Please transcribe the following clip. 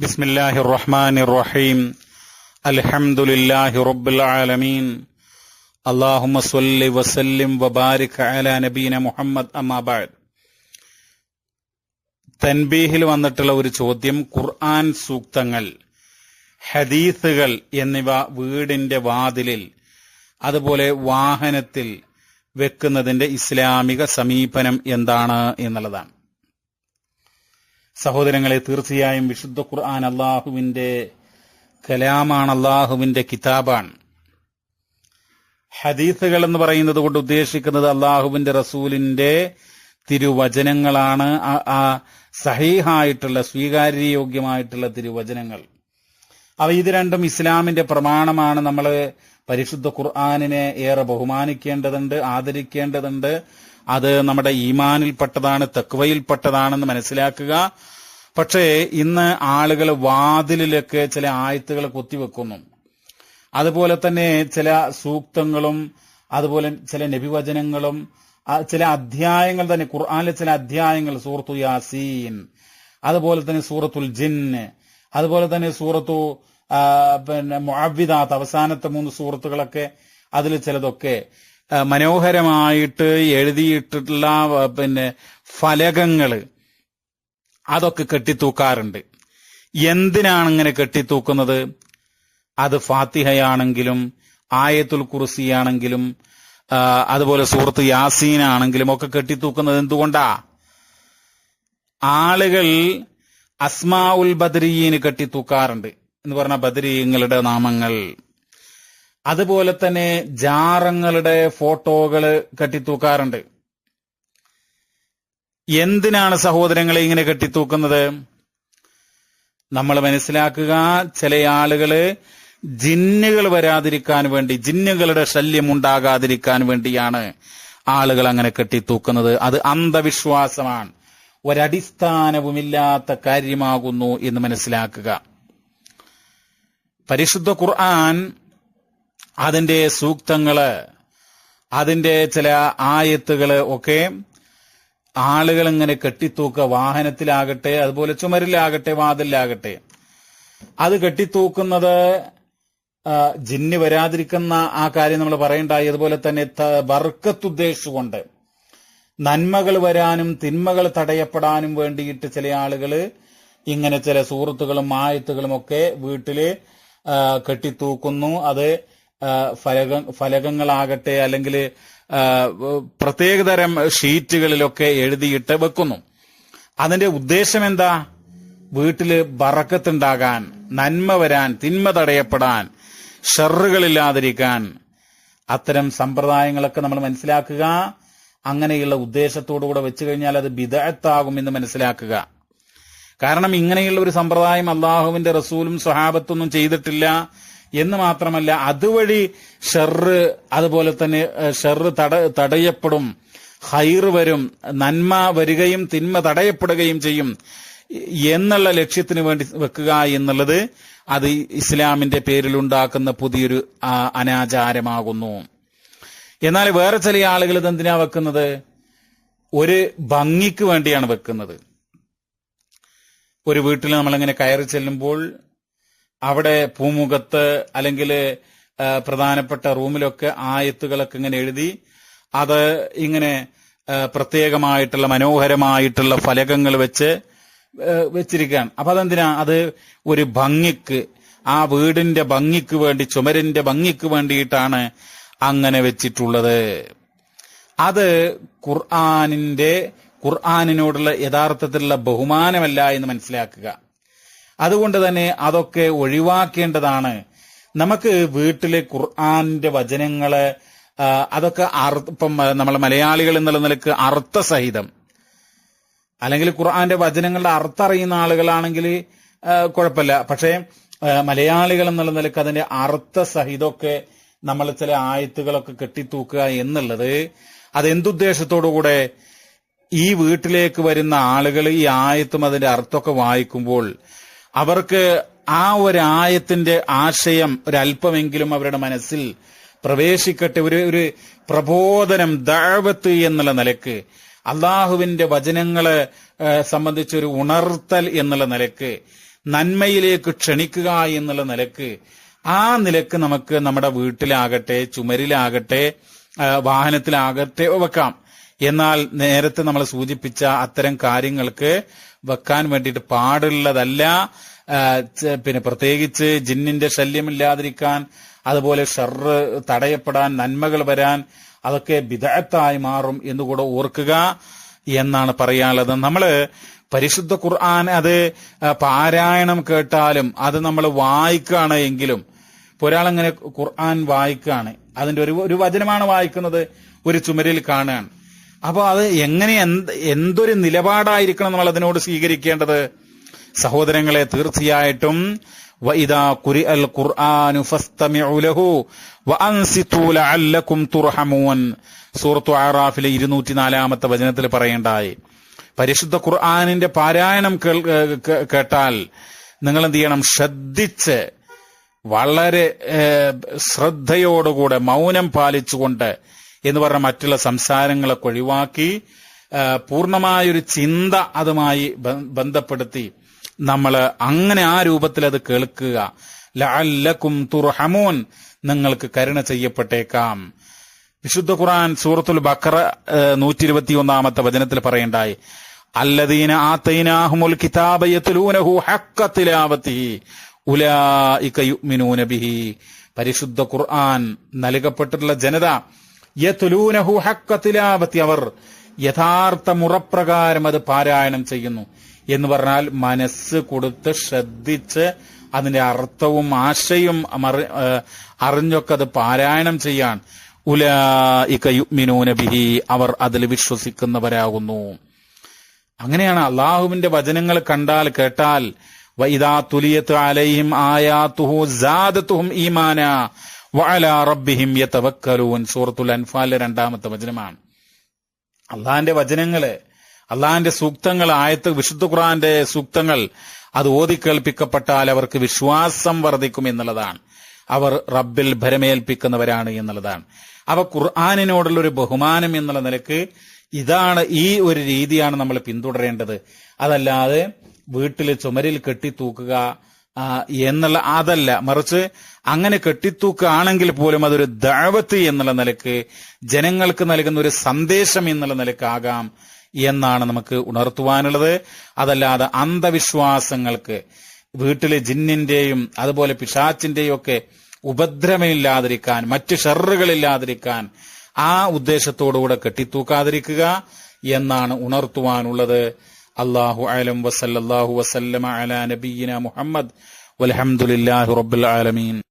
بسم الله الرحمن الرحيم الحمد لله رب العالمين اللهم صل وسلم وبارك على نبينا മുഹമ്മദ് അമ്മാ ബഅദ് തൻബീഹിൽ വന്നിട്ടുള്ള ഒരു ചോദ്യം ഖുർആൻ സൂക്തങ്ങൾ ഹദീസുകൾ എന്നിവ വീടിന്റെ വാതിലിൽ അതുപോലെ വാഹനത്തിൽ വെക്കുന്നതിന്റെ ഇസ്ലാമിക സമീപനം എന്താണ് എന്നുള്ളതാണ് സഹോദരങ്ങളെ തീർച്ചയായും വിശുദ്ധ ഖുർആൻ അള്ളാഹുവിന്റെ കലാമാണ് അള്ളാഹുവിന്റെ കിതാബാണ്. ഹദീസുകൾ എന്ന് പറയുന്നത് കൊണ്ട് ഉദ്ദേശിക്കുന്നത് അള്ളാഹുവിന്റെ റസൂലിന്റെ തിരുവചനങ്ങളാണ്. ആ- സഹീഹായിട്ടുള്ള സ്വീകാര്യയോഗ്യമായിട്ടുള്ള തിരുവചനങ്ങൾ. അവ ഇത് രണ്ടും ഇസ്ലാമിന്റെ പ്രമാണമാണ്. നമ്മൾ പരിശുദ്ധ ഖുർആാനിനെ ഏറെ ബഹുമാനിക്കേണ്ടതുണ്ട് ആദരിക്കേണ്ടതുണ്ട്. അത് നമ്മുടെ ഈമാനിൽപ്പെട്ടതാണ് തെക്കുവയിൽപ്പെട്ടതാണെന്ന് മനസ്സിലാക്കുക. പക്ഷേ ഇന്ന് ആളുകൾ വാതിലിലൊക്കെ ചില ആയത്തുകൾ കുത്തിവെക്കുന്നു. അതുപോലെ തന്നെ ചില സൂക്തങ്ങളും അതുപോലെ ചില നബിവചനങ്ങളും ചില അധ്യായങ്ങൾ തന്നെ ഖുർആാനിലെ ചില അധ്യായങ്ങൾ സൂറത്തു യാസീൻ അതുപോലെ തന്നെ സൂറത്തുൽ ജിന്ന് അതുപോലെ തന്നെ സൂറത്തു പിന്നെ മുഅവിദാത്ത് അവസാനത്തെ മൂന്ന് സൂറത്തുകളൊക്കെ അതിൽ ചിലതൊക്കെ. മനോഹരമായിട്ട് എഴുതിയിട്ടുള്ള പിന്നെ ഫലകങ്ങൾ അതൊക്കെ കെട്ടിത്തൂക്കാറുണ്ട്. എന്തിനാണ് ഇങ്ങനെ കെട്ടിത്തൂക്കുന്നത്? അത് ഫാത്തിഹയാണെങ്കിലും ആയത്തുൽ കുറിസിയാണെങ്കിലും അതുപോലെ സുഹൃത്ത് യാസീനാണെങ്കിലും ഒക്കെ കെട്ടിത്തൂക്കുന്നത് എന്തുകൊണ്ടാ? ആളുകൾ അസ്മാ ഉൽ ബദരീന് കെട്ടിത്തൂക്കാറുണ്ട്. എന്ന് പറഞ്ഞ ബദരീങ്ങളുടെ നാമങ്ങൾ. അതുപോലെ തന്നെ ജാറങ്ങളുടെ ഫോട്ടോകൾ കെട്ടിത്തൂക്കാറുണ്ട്. എന്തിനാണ് സഹോദരങ്ങളെ ഇങ്ങനെ കെട്ടിത്തൂക്കുന്നത്? നമ്മൾ മനസ്സിലാക്കുക ചില ആളുകൾ ജിന്നുകൾ വരാതിരിക്കാൻ വേണ്ടി ജിന്നുകളുടെ ശല്യം ഉണ്ടാകാതിരിക്കാൻ വേണ്ടിയാണ് ആളുകൾ അങ്ങനെ കെട്ടിത്തൂക്കുന്നത്. അത് അന്ധവിശ്വാസമാണ്. ഒരടിസ്ഥാനവുമില്ലാത്ത കാര്യമാകുന്നു എന്ന് മനസ്സിലാക്കുക. പരിശുദ്ധ ഖുർആൻ അതിന്റെ സൂക്തങ്ങൾ അതിന്റെ ചില ആയത്തുകൾ ഒക്കെ ആളുകൾ ഇങ്ങനെ കെട്ടിത്തൂക്ക വാഹനത്തിലാകട്ടെ അതുപോലെ ചുമരിലാകട്ടെ വാതിലാകട്ടെ അത് കെട്ടിത്തൂക്കുന്നത് ജിന്നി വരാതിരിക്കുന്ന ആ കാര്യം നമ്മൾ പറയണ്ടായി. അതുപോലെ തന്നെ ബർക്കത്തുദ്ദേശിച്ചുകൊണ്ട് നന്മകൾ വരാനും തിന്മകൾ തടയപ്പെടാനും വേണ്ടിയിട്ട് ചില ആളുകൾ ഇങ്ങനെ ചില സുഹൃത്തുക്കളും ആയത്തുകളും ഒക്കെ വീട്ടിൽ കെട്ടിത്തൂക്കുന്നു. അത് ഫലക ഫലകങ്ങളാകട്ടെ അല്ലെങ്കിൽ പ്രത്യേകതരം ഷീറ്റുകളിലൊക്കെ എഴുതിയിട്ട് വെക്കുന്നു. അതിന്റെ ഉദ്ദേശം എന്താ വീട്ടിൽ ബറക്കത്തുണ്ടാകാൻ നന്മ വരാൻ തിന്മ തടയപ്പെടാൻ ഷെറുകളില്ലാതിരിക്കാൻ അത്തരം സമ്പ്രദായങ്ങളൊക്കെ നമ്മൾ മനസ്സിലാക്കുക. അങ്ങനെയുള്ള ഉദ്ദേശത്തോടുകൂടെ വെച്ചു കഴിഞ്ഞാൽ അത് ബിദഅത്താകും എന്ന് മനസ്സിലാക്കുക. കാരണം ഇങ്ങനെയുള്ള ഒരു സമ്പ്രദായം അള്ളാഹുവിന്റെ റസൂലും സ്വഹാബത്തൊന്നും ചെയ്തിട്ടില്ല. എന്ന് മാത്രമല്ല അതുവഴി ഷെറ് അതുപോലെ തന്നെ ഷെറ് തട തടയപ്പെടും. ഹൈർ വരും. നന്മ വരികയും തിന്മ തടയപ്പെടുകയും ചെയ്യും. എന്നുള്ള ലക്ഷ്യത്തിന് വേണ്ടി വെക്കുക എന്നുള്ളത് അത് ഇസ്ലാമിന്റെ പേരിലുണ്ടാക്കുന്ന പുതിയൊരു അനാചാരമാകുന്നു. എന്നാൽ വേറെ ചില ആളുകൾ ഇത് എന്തിനാ വെക്കുന്നത്? ഒരു ഭംഗിക്ക് വേണ്ടിയാണ് വെക്കുന്നത്. ഒരു വീട്ടിൽ നമ്മളിങ്ങനെ കയറി ചെല്ലുമ്പോൾ അവിടെ പൂമുഖത്ത് അല്ലെങ്കിൽ പ്രധാനപ്പെട്ട റൂമിലൊക്കെ ആയത്തുകളൊക്കെ ഇങ്ങനെ എഴുതി അത് ഇങ്ങനെ പ്രത്യേകമായിട്ടുള്ള മനോഹരമായിട്ടുള്ള ഫലകങ്ങൾ വെച്ച് വെച്ചിരിക്കുകയാണ്. അപ്പൊ അതെന്തിനാ? അത് ഒരു ഭംഗിക്ക് ആ വീടിന്റെ ഭംഗിക്ക് വേണ്ടി ചുമരിന്റെ ഭംഗിക്ക് വേണ്ടിയിട്ടാണ് അങ്ങനെ വെച്ചിട്ടുള്ളത്. അത് ഖുർആാനിന്റെ ഖുർആാനിനോടുള്ള യഥാർത്ഥത്തിലുള്ള ബഹുമാനമല്ല എന്ന് മനസ്സിലാക്കുക. അതുകൊണ്ട് തന്നെ അതൊക്കെ ഒഴിവാക്കേണ്ടതാണ്. നമുക്ക് വീട്ടിലെ ഖുർആാനിന്റെ വചനങ്ങൾ അതൊക്കെ ഇപ്പം നമ്മൾ മലയാളികൾ എന്നുള്ള നിലയ്ക്ക് അർത്ഥസഹിതം. അല്ലെങ്കിൽ ഖുർആന്റെ വചനങ്ങളുടെ അർത്ഥം അറിയുന്ന ആളുകളാണെങ്കിൽ കുഴപ്പമില്ല. പക്ഷേ മലയാളികൾ എന്നുള്ള നിലയ്ക്ക് അതിന്റെ അർത്ഥസഹിതമൊക്കെ നമ്മൾ ചില ആയത്തുകളൊക്കെ കെട്ടിത്തൂക്കുക എന്നുള്ളത് അതെന്തുദ്ദേശത്തോടുകൂടെ ഈ വീട്ടിലേക്ക് വരുന്ന ആളുകൾ ഈ ആയത്തും അതിന്റെ അർത്ഥമൊക്കെ വായിക്കുമ്പോൾ അവർക്ക് ആ ഒരു ആയത്തിന്റെ ആശയം ഒരല്പമെങ്കിലും അവരുടെ മനസ്സിൽ പ്രവേശിക്കട്ടെ. ഒരു ഒരു പ്രബോധനം ദാവത്ത് എന്നുള്ള നിലയ്ക്ക്. അള്ളാഹുവിന്റെ വചനങ്ങളെ സംബന്ധിച്ചൊരു ഉണർത്തൽ എന്നുള്ള നിലയ്ക്ക്. നന്മയിലേക്ക് ക്ഷണിക്കുക എന്നുള്ള നിലയ്ക്ക്. ആ നിലയ്ക്ക് നമുക്ക് നമ്മുടെ വീട്ടിലാകട്ടെ ചുമരിലാകട്ടെ വാഹനത്തിലാകട്ടെ വെക്കാം. എന്നാൽ നേരത്തെ നമ്മൾ സൂചിപ്പിച്ച അത്തരം കാര്യങ്ങൾക്ക് വെക്കാൻ വേണ്ടിയിട്ട് പാടുള്ളതല്ല പിന്നെ പ്രത്യേകിച്ച് ജിന്നിന്റെ ശല്യമില്ലാതിരിക്കാൻ അതുപോലെ ഷർറ് തടയപ്പെടാൻ നന്മകൾ വരാൻ അതൊക്കെ വിദഗ്ധായി മാറും എന്നുകൂടെ ഓർക്കുക എന്നാണ് പറയാനുള്ളത്. നമ്മൾ പരിശുദ്ധ ഖുർആൻ അത് പാരായണം കേട്ടാലും അത് നമ്മൾ വായിക്കുകയാണ് എങ്കിലും ഒരാളങ്ങനെ ഖുർആൻ വായിക്കുകയാണ് അതിന്റെ ഒരു ഒരു വചനമാണ് വായിക്കുന്നത് ഒരു ചുമരിൽ കാണുകയാണ്. അപ്പൊ അത് എങ്ങനെ എന്ത് എന്തൊരു നിലപാടായിരിക്കണം നമ്മൾ അതിനോട് സ്വീകരിക്കേണ്ടത്? സഹോദരങ്ങളെ തീർച്ചയായിട്ടും വഇദാ ഖുരിഅൽ ഖുർആനു ഫസ്തമിഉ ലഹു വഅൻസിതു ലഅൽലകും തുർഹമൂൻ. സൂറത്തു ആറാഫിലെ ഇരുന്നൂറ്റി നാലാമത്തെ വചനത്തിൽ പറയേണ്ടായി. പരിശുദ്ധ ഖുർആനിന്റെ പാരായണം കേട്ടാൽ നിങ്ങൾ എന്ത് ചെയ്യണം? ശ്രദ്ധിച്ച് വളരെ ശ്രദ്ധയോടുകൂടെ മൗനം പാലിച്ചുകൊണ്ട് എന്ന് പറഞ്ഞ മറ്റുള്ള സംസാരങ്ങളൊക്കെ ഒഴിവാക്കി പൂർണമായൊരു ചിന്ത അതുമായി ബന്ധപ്പെടുത്തി നമ്മൾ അങ്ങനെ ആ രൂപത്തിൽ അത് കേൾക്കുക. ലഅല്ലക്കും തുർഹമൂൻ നിങ്ങൾക്ക് കരുണ ചെയ്യപ്പെട്ടേക്കാം. വിശുദ്ധ ഖുർആൻ സൂറത്തുൽ ബക്കറ നൂറ്റി ഇരുപത്തി ഒന്നാമത്തെ വചനത്തിൽ പറയണ്ടായി അല്ലദീന ആത്തൈനാഹുമുൽ കിതാബ യത്ലൂനഹു ഉലാ ബിഹി. പരിശുദ്ധ ഖുർആൻ നൽകപ്പെട്ടിട്ടുള്ള ജനത യത്ലൂനഹു ഹക്കത്തിലാവത്തി തിലാവത്തി അവർ. യഥാർത്ഥ മുറപ്രകാരം അത് പാരായണം ചെയ്യുന്നു. എന്ന് പറഞ്ഞാൽ മനസ്സ് കൊടുത്ത് ശ്രദ്ധിച്ച് അതിന്റെ അർത്ഥവും ആശയും അറിഞ്ഞൊക്കെ അത് പാരായണം ചെയ്യാൻ. ഉലായിക യുഅ്മിനൂന ബിഹി അവർ അതിൽ വിശ്വസിക്കുന്നവരാകുന്നു. അങ്ങനെയാണ് അള്ളാഹുവിന്റെ വചനങ്ങൾ കണ്ടാൽ കേട്ടാൽ വൈദാ തുലിയത്ത് അലൈഹിം ആയാത്തുഹു ജാദത്തുഹും ഈമാന വഅലാ റബ്ബിഹിം യതവക്കലൂൻ. സൂറത്തുൽ അൻഫാലിലെ രണ്ടാമത്തെ വചനമാണ്. അള്ളാഹിന്റെ വചനങ്ങൾ അള്ളാഹിന്റെ സൂക്തങ്ങൾ ആയത്ത് വിശുദ്ധ ഖുറാന്റെ സൂക്തങ്ങൾ അത് ഓതി കേൾപ്പിക്കപ്പെട്ടാൽ അവർക്ക് വിശ്വാസം വർദ്ധിക്കും എന്നുള്ളതാണ്. അവർ റബ്ബിൽ ഭരമേൽപ്പിക്കുന്നവരാണ് എന്നുള്ളതാണ്. അവ ഖുർആാനിനോടുള്ള ഒരു ബഹുമാനം എന്നുള്ള നിലയ്ക്ക് ഇതാണ് ഈ ഒരു രീതിയാണ് നമ്മൾ പിന്തുടരേണ്ടത്. അതല്ലാതെ വീട്ടിൽ ചുമരിൽ കെട്ടിത്തൂക്കുക എന്നുള്ള അതല്ല. മറിച്ച് അങ്ങനെ കെട്ടിത്തൂക്കുകയാണെങ്കിൽ പോലും അതൊരു ദാവത്ത് എന്നുള്ള നിലയ്ക്ക് ജനങ്ങൾക്ക് നൽകുന്ന ഒരു സന്ദേശം എന്നുള്ള നിലക്കാകാം എന്നാണ് നമുക്ക് ഉണർത്തുവാനുള്ളത്. അതല്ലാതെ അന്ധവിശ്വാസങ്ങൾക്ക് വീട്ടിലെ ജിന്നിന്റെയും അതുപോലെ പിശാച്ചിന്റെയും ഒക്കെ ഉപദ്രവമില്ലാതിരിക്കാൻ മറ്റ് ഷെറുകളില്ലാതിരിക്കാൻ ആ ഉദ്ദേശത്തോടുകൂടെ കെട്ടിത്തൂക്കാതിരിക്കുക എന്നാണ് ഉണർത്തുവാനുള്ളത്. അള്ളാഹു അലം വസല്ലാഹു വസല്ലമ അല നബീന മുഹമ്മദ്. വലഹമുല്ലാഹു റബുൽ ആലമീൻ.